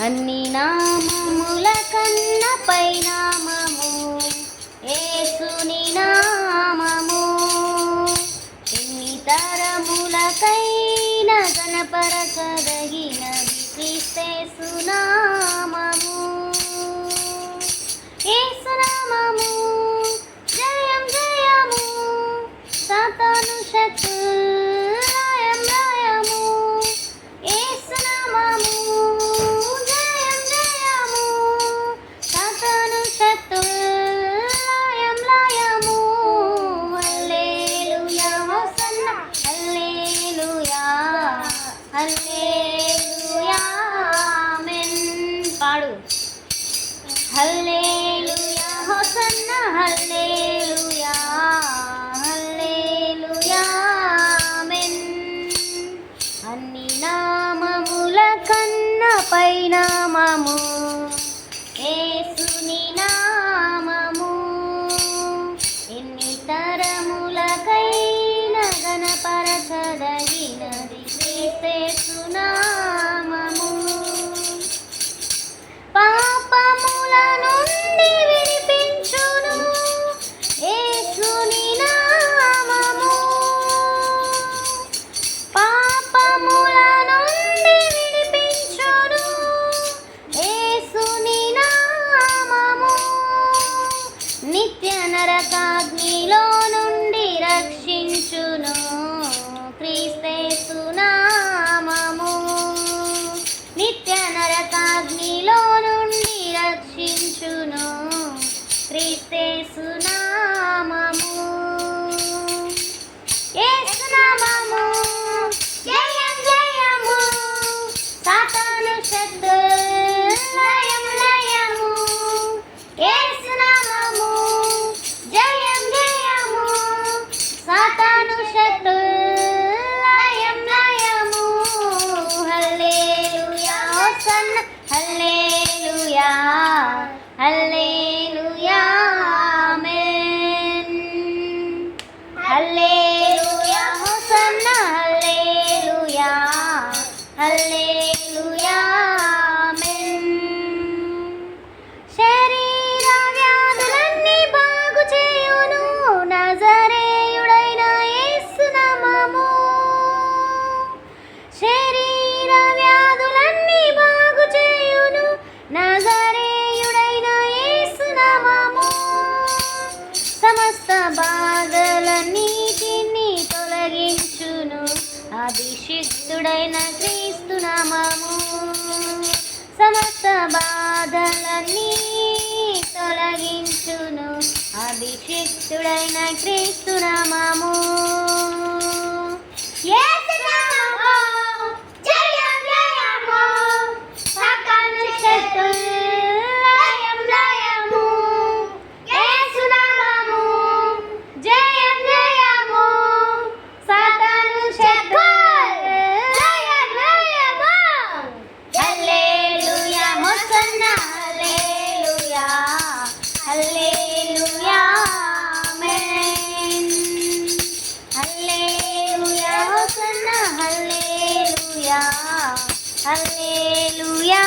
అన్ని నామముల కన్న పైనామము. ఏసుని నామము. ఎన్ని తరములకైన గణపరచద ಹಲ್ಲೇಲುಯ್ಯ ಹೊಸನ್ನ ಹಲ್ಲೆ. Hallelujah, Hallelujah, Amen. Hallelujah. బాధలన్నిటిని తొలగించును. అభిషిక్తుడైన క్రీస్తునామము సమస్త బాధలన్నీ తొలగించును. అభిషిక్తుడైన క్రీస్తునామము హల్లేలుయా